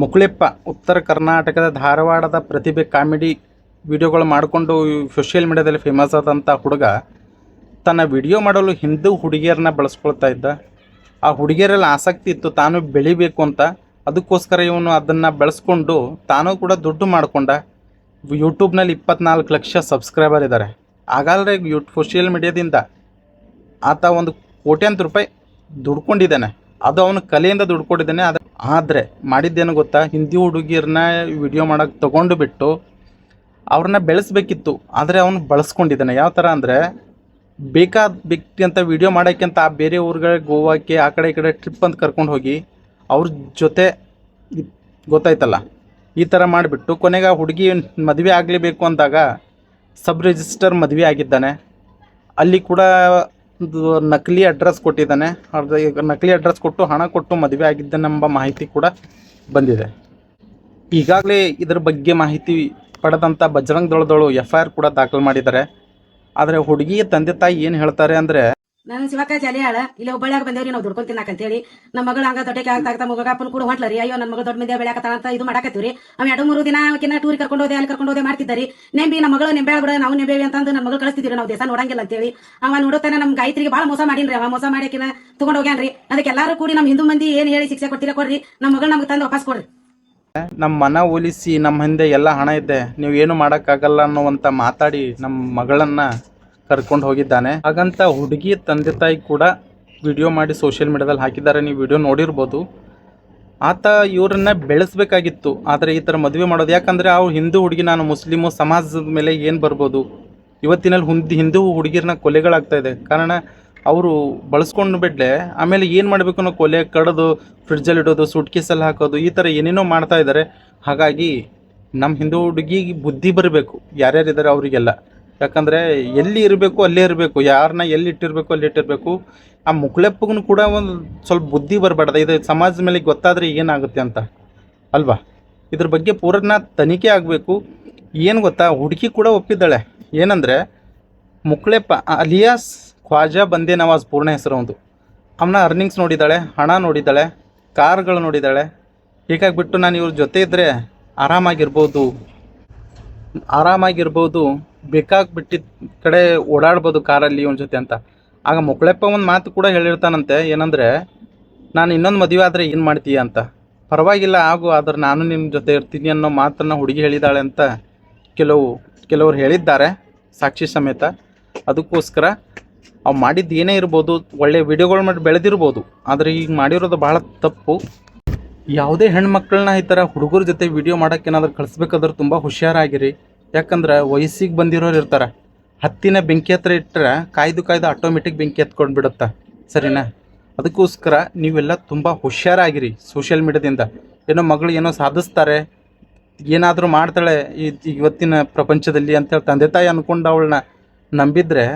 ಮುಕ್ಳಿಪ್ಪ ಉತ್ತರ ಕರ್ನಾಟಕದ ಧಾರವಾಡದ ಪ್ರತಿಭೆ ಕಾಮಿಡಿ ವಿಡಿಯೋಗಳು ಮಾಡಿಕೊಂಡು ಸೋಷಿಯಲ್ ಮೀಡ್ಯಾದಲ್ಲಿ ಫೇಮಸ್ ಆದಂಥ ಹುಡುಗ ತನ್ನ ವಿಡಿಯೋ ಮಾಡಲು ಹಿಂದೂ ಹುಡುಗಿಯರನ್ನ ಬಳಸ್ಕೊಳ್ತಾ ಇದ್ದ. ಆ ಹುಡುಗಿಯರಲ್ಲಿ ಆಸಕ್ತಿ ಇತ್ತು, ತಾನು ಬೆಳಿಬೇಕು ಅಂತ. ಅದಕ್ಕೋಸ್ಕರ ಇವನು ಅದನ್ನು ಬೆಳೆಸ್ಕೊಂಡು ತಾನು ಕೂಡ ದುಡ್ಡು ಮಾಡಿಕೊಂಡ. ಯೂಟ್ಯೂಬ್ನಲ್ಲಿ ಇಪ್ಪತ್ನಾಲ್ಕು ಲಕ್ಷ ಸಬ್ಸ್ಕ್ರೈಬರ್ ಇದ್ದಾರೆ ಹಾಗಾದರೆ ಯೂ ಸೋಷಿಯಲ್ ಮೀಡಿಯಾದಿಂದ ಆತ ಒಂದು ಕೋಟ್ಯಾಂತರ ರೂಪಾಯಿ ದುಡ್ಕೊಂಡಿದ್ದಾನೆ. ಅದು ಅವನು ಕಲೆಯಿಂದ ದುಡ್ಕೊಂಡಿದ್ದಾನೆ ಅದು ಆದರೆ ಮಾಡಿದ್ದೇನು ಗೊತ್ತಾ? ಹಿಂದಿ ಹುಡುಗಿಯರನ್ನ ವಿಡಿಯೋ ಮಾಡೋಕ್ಕೆ ತೊಗೊಂಡು ಬಿಟ್ಟು ಅವ್ರನ್ನ ಬೆಳೆಸ್ಬೇಕಿತ್ತು. ಆದರೆ ಅವನು ಬಳಸ್ಕೊಂಡಿದ್ದಾನೆ. ಯಾವ ಥರ ಅಂದರೆ ಬೇಕಾದ ವ್ಯಕ್ತಿ ಅಂತ ವಿಡಿಯೋ ಮಾಡೋಕ್ಕಿಂತ ಆ ಬೇರೆ ಊರುಗಳಿಗೆ ಗೋವಾಕ್ಕೆ, ಆ ಕಡೆ ಈ ಕಡೆ ಟ್ರಿಪ್ ಅಂತ ಕರ್ಕೊಂಡು ಹೋಗಿ ಅವ್ರ ಜೊತೆ ಗೊತ್ತಾಯ್ತಲ್ಲ? ಈ ಥರ ಮಾಡಿಬಿಟ್ಟು ಕೊನೆಗೆ ಹುಡುಗಿ ಮದುವೆ ಆಗಲೇಬೇಕು ಅಂದಾಗ ಸಬ್ ರಿಜಿಸ್ಟರ್ ಮದುವೆ ಆಗಿದ್ದಾನೆ. ಅಲ್ಲಿ ಕೂಡ ನಕಲಿ ಅಡ್ರೆಸ್ ಕೊಟ್ಟಿದ್ದಾನೆ. ಅದು ಈಗ ನಕಲಿ ಅಡ್ರೆಸ್ ಕೊಟ್ಟು ಹಣ ಕೊಟ್ಟು ಮದುವೆ ಆಗಿದ್ದಾನೆಂಬ ಮಾಹಿತಿ ಕೂಡ ಬಂದಿದೆ. ಈಗಾಗಲೇ ಇದರ ಬಗ್ಗೆ ಮಾಹಿತಿ ಪಡೆದಂಥ ಬಜರಂಗ್ ದಳದಳು ಎಫ್ ಐ ಆರ್ ಕೂಡ ದಾಖಲು ಮಾಡಿದ್ದಾರೆ. ಆದರೆ ಹುಡುಗಿಯ ತಂದೆ ತಾಯಿ ಏನು ಹೇಳ್ತಾರೆ ಅಂದರೆ ನಾನು ಶಿವಕ್ಕ ಆಳ. ಇಲ್ಲಿ ಹುಬ್ಬಳ್ಳಿಯಾಗ ಬಂದೇವ್ರಿ ನಾವು ದುಡ್ಕೊಂಡ್ ತಿನ್ನಾಕ ಅಂತೇಳಿ. ನಮ್ಮ ಮಗಳು ಹಂಗ ದೊಡ್ಡಕ್ಕೆ ಆಗ್ತಾ ಮಗ ಅಪ್ಪನ ಕೂಡ ಹೊಂಟ್ಲರಿ. ಅಯ್ಯೋ ನನ್ನ ಮಗ ದೊಡ್ಡ ಮಂದಿ ಬೆಳ್ಯಾಕತ್ತಾಳ ಅಂತ ಇದು ಮಾಡಾಕತ್ತೀವ್ರಿ. ಅವ್ ಎರಡು ಮೂರು ದಿನ ಆಕಿನ ಟೂರ್ ಕರ್ಕೊಂಡು ಹೋದೆ, ಅಲ್ಲಿ ಕರ್ಕೊಂಡು ಹೋದೆ ಮಾಡ್ತಿದ್ದಾರೆ. ನೆಂಬಿ ನಮ್ಮ ಮಗಳು ನೆಂಬೆ ಬಿಡ, ನಾವು ನೆಂಬೇವಿ ಅಂತಂದು ನಮ್ಮ ಮಗಳು ಕಳಿಸ್ತಿದ್ರಿ ನಾವು ದೇಶ ನೋಡಂಗಿಲ್ಲ ಅಂತೇಳಿ. ಅವ ನೋಡುತ್ತಾನೆ ನಮ್ಮ ಗಾಯತ್ರಿಗೆ ಭಾಳ ಮೋಸ ಮಾಡಿನ್ರಿ. ಅವ ಮೋಸ ಮಾಡಾಕಿನ ತಗೊಂಡ್ ಹೋಗ್ಯಾನ್ರಿ. ಅದಕ್ಕೆ ಎಲ್ಲಾರು ಕೂಡಿ ನಮ್ಮ ಹಿಂದೂ ಮಂದಿ ಏನ್ ಹೇಳಿ ಶಿಕ್ಷೆ ಕೊಡ್ತೀರ ಕೊಡ್ರಿ. ನಮ್ಮ ಮಗಳು ನಮ್ಗೆ ತಂದು ವಾಪಸ್ ಕೊಡ್ರಿ. ನಮ್ಮ ಮನ ಒಲಿಸಿ ನಮ್ಮ ಹಿಂದೆ ಎಲ್ಲ ಹಣ ಇದೆ. ನೀವು ಏನು ಮಾಡೋಕ್ಕಾಗಲ್ಲ ಅನ್ನುವಂಥ ಮಾತಾಡಿ ನಮ್ಮ ಮಗಳನ್ನು ಕರ್ಕೊಂಡು ಹೋಗಿದ್ದಾನೆ. ಹಾಗಂತ ಹುಡುಗಿ ತಂದೆ ತಾಯಿ ಕೂಡ ವಿಡಿಯೋ ಮಾಡಿ ಸೋಷಿಯಲ್ ಮೀಡಿಯಾದಲ್ಲಿ ಹಾಕಿದ್ದಾರೆ. ನೀವು ವಿಡಿಯೋ ನೋಡಿರ್ಬೋದು. ಆತ ಇವರನ್ನ ಬೆಳೆಸಬೇಕಾಗಿತ್ತು. ಆದರೆ ಈ ಥರ ಮದುವೆ ಮಾಡೋದು. ಯಾಕಂದರೆ ಅವ್ರು ಹಿಂದೂ ಹುಡುಗಿ, ನಾನು ಮುಸ್ಲಿಮು, ಸಮಾಜದ ಮೇಲೆ ಏನು ಬರ್ಬೋದು? ಇವತ್ತಿನಲ್ಲಿ ಹುಂದಿ ಹಿಂದೂ ಹುಡುಗಿರನ್ನ ಕೊಲೆಗಳಾಗ್ತಾ ಇದೆ. ಕಾರಣ ಅವರು ಬಳಸ್ಕೊಂಡು ಬಿಡ್ಲೆ ಆಮೇಲೆ ಏನು ಮಾಡಬೇಕು ಅನ್ನೋ ಕೊಲೆ, ಕಡ್ದು ಫ್ರಿಡ್ಜಲ್ಲಿ ಇಡೋದು ಸೂಟ್ ಕೇಸಲ್ಲಿ ಹಾಕೋದು, ಈ ಥರ ಏನೇನೋ ಮಾಡ್ತಾ ಇದ್ದಾರೆ ಹಾಗಾಗಿ ನಮ್ಮ ಹಿಂದೂ ಹುಡುಗಿಗೆ ಬುದ್ಧಿ ಬರಬೇಕು. ಯಾರ್ಯಾರಿದ್ದಾರೆ ಅವರಿಗೆಲ್ಲ. ಯಾಕಂದರೆ ಎಲ್ಲಿ ಇರಬೇಕು ಅಲ್ಲೇ ಇರಬೇಕು ಯಾರನ್ನ ಎಲ್ಲಿ ಇಟ್ಟಿರಬೇಕು ಅಲ್ಲಿ ಇಟ್ಟಿರಬೇಕು. ಆ ಮುಕ್ಳೆಪ್ಪಗೂ ಕೂಡ ಒಂದು ಸ್ವಲ್ಪ ಬುದ್ಧಿ ಬರಬಾರ್ದು. ಇದು ಸಮಾಜದ ಮೇಲೆ ಗೊತ್ತಾದರೆ ಏನಾಗುತ್ತೆ ಅಂತ. ಅಲ್ವಾ? ಇದ್ರ ಬಗ್ಗೆ ಪೂರ್ಣ ತನಿಖೆ ಆಗಬೇಕು. ಏನು ಗೊತ್ತಾ? ಹುಡುಗಿ ಕೂಡ ಒಪ್ಪಿದ್ದಾಳೆ. ಏನಂದರೆ ಮುಕ್ಳೆಪ್ಪ ಅಲಿಯಾಸ್ ಖ್ವಾಜಾ ಬಂದೇ ನವಾಜ್ ಪೂರ್ಣ ಹೆಸರು ಒಂದು. ಅವನ ಅರ್ನಿಂಗ್ಸ್ ನೋಡಿದ್ದಾಳೆ, ಹಣ ನೋಡಿದ್ದಾಳೆ, ಕಾರ್ಗಳು ನೋಡಿದ್ದಾಳೆ. ಹೀಗಾಗಿಬಿಟ್ಟು ನಾನು ಇವ್ರ ಜೊತೆ ಇದ್ದರೆ ಆರಾಮಾಗಿರ್ಬೋದು. ಆರಾಮಾಗಿರ್ಬೋದು. ಬೇಕಾಗ್ಬಿಟ್ಟಿದ್ದ ಕಡೆ ಓಡಾಡ್ಬೋದು ಕಾರಲ್ಲಿ ಇವನ ಜೊತೆ ಅಂತ. ಆಗ ಮೊಕ್ಳೆಪ್ಪ ಒಂದು ಮಾತು ಕೂಡ ಹೇಳಿರ್ತಾನಂತೆ, ಏನಂದರೆ, ನಾನು ಇನ್ನೊಂದು ಮದುವೆ ಆದರೆ ಏನು ಮಾಡ್ತೀಯ ಅಂತ. ಪರವಾಗಿಲ್ಲ, ಆಗು, ಆದ್ರೆ ನಾನು ನಿಮ್ಮ ಜೊತೆ ಇರ್ತೀನಿ ಅನ್ನೋ ಮಾತನ್ನು ಹುಡುಗಿ ಹೇಳಿದ್ದಾಳೆ ಅಂತ ಕೆಲವು, ಕೆಲವರು ಹೇಳಿದ್ದಾರೆ ಸಾಕ್ಷಿ ಸಮೇತ. ಅದಕ್ಕೋಸ್ಕರ ಅವು ಮಾಡಿದ್ದು ಏನೇ ಇರ್ಬೋದು ಒಳ್ಳೆಯ ವಿಡಿಯೋಗಳು ಮಾಡಿ ಬೆಳೆದಿರ್ಬೋದು, ಆದರೆ ಈಗ ಮಾಡಿರೋದು ಭಾಳ ತಪ್ಪು. ಯಾವುದೇ ಹೆಣ್ಮಕ್ಳನ್ನ ಈ ಥರ ಹುಡುಗರ ಜೊತೆ ವಿಡಿಯೋ ಮಾಡೋಕೆ ಏನಾದ್ರು ಕಳಿಸ್ಬೇಕಾದ್ರೆ ತುಂಬ ಹುಷಾರಾಗಿರಿ. ಯಾಕಂದ್ರೆ ವಯಸ್ಸಿಗೆ ಬಂದಿರೋರು ಇರ್ತಾರೆ. ಹತ್ತಿನ ಬೆಂಕಿ ಹತ್ರ ಇಟ್ಟರೆ ಕಾಯ್ದು ಕಾಯ್ದು ಆಟೋಮೆಟಿಕ್ ಬೆಂಕಿ ಎತ್ಕೊಂಡು ಬಿಡುತ್ತೆ ಸರಿನಾ? ಅದಕ್ಕೋಸ್ಕರ ನೀವೆಲ್ಲ ತುಂಬ ಹುಷಾರಾಗಿರಿ ಸೋಷಿಯಲ್ ಮೀಡ್ಯಾದಿಂದ ಏನೋ ಮಗಳು ಏನೋ ಸಾಧಿಸ್ತಾರೆ, ಏನಾದರೂ ಮಾಡ್ತಾಳೆ ಇವತ್ತಿನ ಪ್ರಪಂಚದಲ್ಲಿ ಅಂತೇಳಿ ತಂದೆ ತಾಯಿ ಅಂದ್ಕೊಂಡು ಅವಳನ್ನ ನಂಬಿದ್ರೆ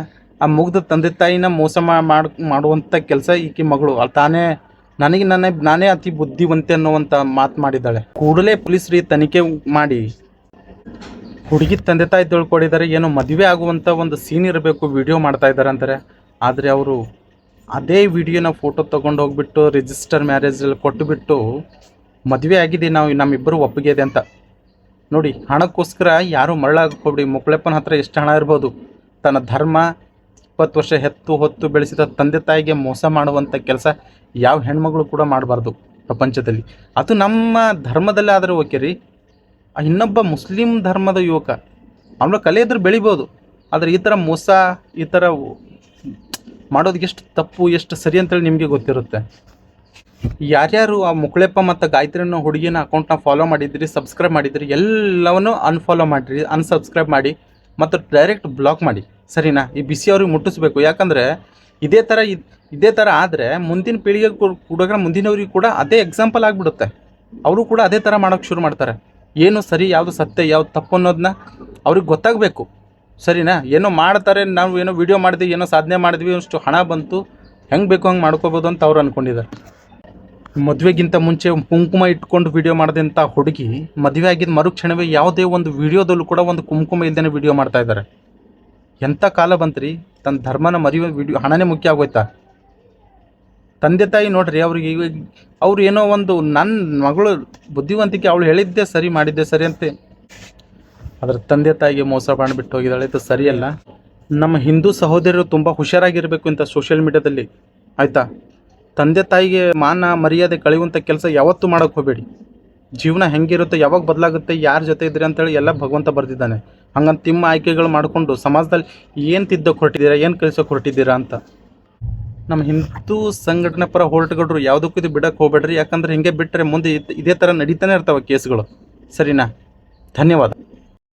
ಆ ಮುಗ್ದ ತಂದೆ ತಾಯಿನ ಮೋಸ ಮಾಡಿ ಮಾಡುವಂಥ ಕೆಲಸ ಈಕೆ ಮಗಳು. ತಾನೇ ನನಗೆ ನನ್ನ, ನಾನೇ ಅತಿ ಬುದ್ಧಿವಂತೆ ಅನ್ನುವಂಥ ಮಾತು ಮಾಡಿದ್ದಾಳೆ. ಕೂಡಲೇ ಪೊಲೀಸರಿಗೆ ತನಿಖೆ ಮಾಡಿ. ಹುಡುಗಿ ತಂದೆ ತಾಯಿ ತಿಳ್ಕೊಂಡಿದ್ದಾರೆ ಏನೋ ಮದುವೆ ಆಗುವಂಥ ಒಂದು ಸೀನ್ ಇರಬೇಕು ವಿಡಿಯೋ ಮಾಡ್ತಾ ಇದ್ದಾರೆ ಅಂತಾರೆ. ಆದರೆ ಅವರು ಅದೇ ವಿಡಿಯೋನ ಫೋಟೋ ತೊಗೊಂಡು ಹೋಗ್ಬಿಟ್ಟು ರಿಜಿಸ್ಟರ್ ಮ್ಯಾರೇಜಲ್ಲಿ ಕೊಟ್ಟುಬಿಟ್ಟು ಮದುವೆ ಆಗಿದೆ, ನಾವು ನಮ್ಮಿಬ್ಬರು ಒಪ್ಪಿಗೆ ಇದೆ ಅಂತ. ನೋಡಿ, ಹಣಕ್ಕೋಸ್ಕರ ಯಾರೂ ಮರಳಾಗಕ್ಕೆ ಹೋಗ್ಬಿಡಿ ಮುಕ್ಳೆಪ್ಪನ ಹತ್ರ ಎಷ್ಟು ಹಣ ಇರ್ಬೋದು? ತನ್ನ ಧರ್ಮ, ಇಪ್ಪತ್ತು ವರ್ಷ ಹೆತ್ತು ಹೊತ್ತು ಬೆಳೆಸಿದ ತಂದೆ ತಾಯಿಗೆ ಮೋಸ ಮಾಡುವಂಥ ಕೆಲಸ ಯಾವ ಹೆಣ್ಮಗಳು ಕೂಡ ಮಾಡಬಾರ್ದು ಪ್ರಪಂಚದಲ್ಲಿ. ಅದು ನಮ್ಮ ಧರ್ಮದಲ್ಲೇ ಆದರೆ ಓಕೆ ರೀ. ಇನ್ನೊಬ್ಬ ಮುಸ್ಲಿಂ ಧರ್ಮದ ಯುವಕ. ಅವನ ಕಲೆ ಇದ್ರೆ ಬೆಳಿಬೋದು. ಆದರೆ ಈ ಥರ ಮೋಸ, ಈ ಥರ ಮಾಡೋದು ಎಷ್ಟು ತಪ್ಪು, ಎಷ್ಟು ಸರಿ ಅಂತೇಳಿ ನಿಮಗೆ ಗೊತ್ತಿರುತ್ತೆ. ಯಾರ್ಯಾರು ಆ ಮುಕ್ಳೆಪ್ಪ ಮತ್ತು ಗಾಯತ್ರಿ ಅನ್ನೋ ಹುಡುಗಿನ ಅಕೌಂಟ್ನ ಫಾಲೋ ಮಾಡಿದ್ರಿ ಸಬ್ಸ್ಕ್ರೈಬ್ ಮಾಡಿದ್ರಿ, ಎಲ್ಲವನ್ನೂ ಅನ್ಫಾಲೋ ಮಾಡಿರಿ ಅನ್ಸಬ್ಸ್ಕ್ರೈಬ್ ಮಾಡಿ, ಮತ್ತು ಡೈರೆಕ್ಟ್ ಬ್ಲಾಕ್ ಮಾಡಿ. ಸರಿನಾ? ಈ ಬಿಸಿ ಅವ್ರಿಗೆ ಮುಟ್ಟಿಸ್ಬೇಕು. ಯಾಕಂದರೆ ಇದೇ ಥರ ಇದ್- ಥರ ಆದರೆ ಮುಂದಿನ ಪೀಳಿಗೆ ಕೂಡ, ಮುಂದಿನವ್ರಿಗೆ ಕೂಡ ಅದೇ ಎಕ್ಸಾಂಪಲ್ ಆಗಿಬಿಡುತ್ತೆ. ಅವರು ಕೂಡ ಅದೇ ಥರ ಮಾಡೋಕ್ಕೆ ಶುರು ಮಾಡ್ತಾರೆ. ಏನು ಸರಿ, ಯಾವುದು ಸತ್ಯ, ಯಾವ್ದು ತಪ್ಪು ಅನ್ನೋದನ್ನ ಅವ್ರಿಗೆ ಗೊತ್ತಾಗಬೇಕು. ಸರಿನಾ? ಏನೋ ಮಾಡ್ತಾರೆ, ನಾವು ಏನೋ ವೀಡಿಯೋ ಮಾಡಿದ್ವಿ, ಏನೋ ಸಾಧನೆ ಮಾಡಿದ್ವಿ ಅಷ್ಟು ಹಣ ಬಂತು, ಹೆಂಗೆ ಬೇಕು ಹಂಗೆ ಮಾಡ್ಕೋಬೋದು ಅಂತ ಅವ್ರು ಅಂದ್ಕೊಂಡಿದ್ದಾರೆ ಮದುವೆಗಿಂತ ಮುಂಚೆ ಕುಂಕುಮ ಇಟ್ಕೊಂಡು ವಿಡಿಯೋ ಮಾಡಿದಂಥ ಹುಡುಗಿ ಮದುವೆ ಆಗಿದ್ದ ಮರುಕ್ಷಣವೇ ಯಾವುದೇ ಒಂದು ವಿಡಿಯೋದಲ್ಲೂ ಕೂಡ ಒಂದು ಕುಂಕುಮ ಇಲ್ದೇ ವಿಡಿಯೋ ಮಾಡ್ತಾ ಇದ್ದಾರೆ. ಎಂಥ ಕಾಲ ಬಂತ್ರಿ? ತನ್ನ ಧರ್ಮನ ಮರೆಯುವ ವಿಡಿಯೋ ಹಣನೇ ಮುಖ್ಯ ಆಗೋಯ್ತಾ? ತಂದೆ ತಾಯಿ ನೋಡ್ರಿ, ಅವ್ರಿಗೆ ಈಗ ಅವ್ರು ಏನೋ ಒಂದು ನನ್ನ ಮಗಳು ಬುದ್ಧಿವಂತಿಕೆ ಅವಳು ಹೇಳಿದ್ದೆ ಸರಿ, ಮಾಡಿದ್ದೆ ಸರಿ ಅಂತೆ ಅದ್ರ ತಂದೆ ತಾಯಿಗೆ ಮೋಸ ಮಾಡಿಬಿಟ್ಟು ಹೋಗಿದ್ದಾಳೆ. ಇದು ಸರಿಯಲ್ಲ. ನಮ್ಮ ಹಿಂದೂ ಸಹೋದರರು ತುಂಬ ಹುಷಾರಾಗಿರಬೇಕು ಇಂಥ ಸೋಷಿಯಲ್ ಮೀಡಿಯಾದಲ್ಲಿ ಆಯಿತಾ? ತಂದೆ ತಾಯಿಗೆ ಮಾನ, ಮರ್ಯಾದೆ ಕಳೆಯುವಂಥ ಕೆಲಸ ಯಾವತ್ತೂ ಮಾಡೋಕ್ಕೆ ಹೋಗಬೇಡಿ. ಜೀವನ ಹೆಂಗಿರುತ್ತೆ, ಯಾವಾಗ ಬದಲಾಗುತ್ತೆ, ಯಾರ ಜೊತೆ ಇದ್ರಿ ಅಂತೇಳಿ ಎಲ್ಲ ಭಗವಂತ ಬರೆದಿದ್ದಾನೆ. ಹಂಗಂತ ನಿಮ್ಮ ಆಯ್ಕೆಗಳು ಮಾಡಿಕೊಂಡು ಸಮಾಜದಲ್ಲಿ ಏನು ತಿದ್ದಕ್ಕೆ ಹೊರಟಿದ್ದೀರಾ ಏನು ಕಲಿಸೋಕೆ ಹೊರಟಿದ್ದೀರಾ ಅಂತ. ನಮ್ಮ ಹಿಂದೂ ಸಂಘಟನೆ ಪರ ಹೋರಾಟಗಾರರು ಯಾವುದಕ್ಕೂ ಇದು ಬಿಡಕ್ಕೆ ಹೋಗ್ಬೇಡ್ರಿ. ಯಾಕಂದ್ರೆ ಹಿಂಗೆ ಬಿಟ್ಟರೆ ಮುಂದೆ ಇದ್- ಥರ ನಡೀತಾನೆ ಇರ್ತಾವೆ ಕೇಸ್ಗಳು. ಸರಿನಾ? ಧನ್ಯವಾದ.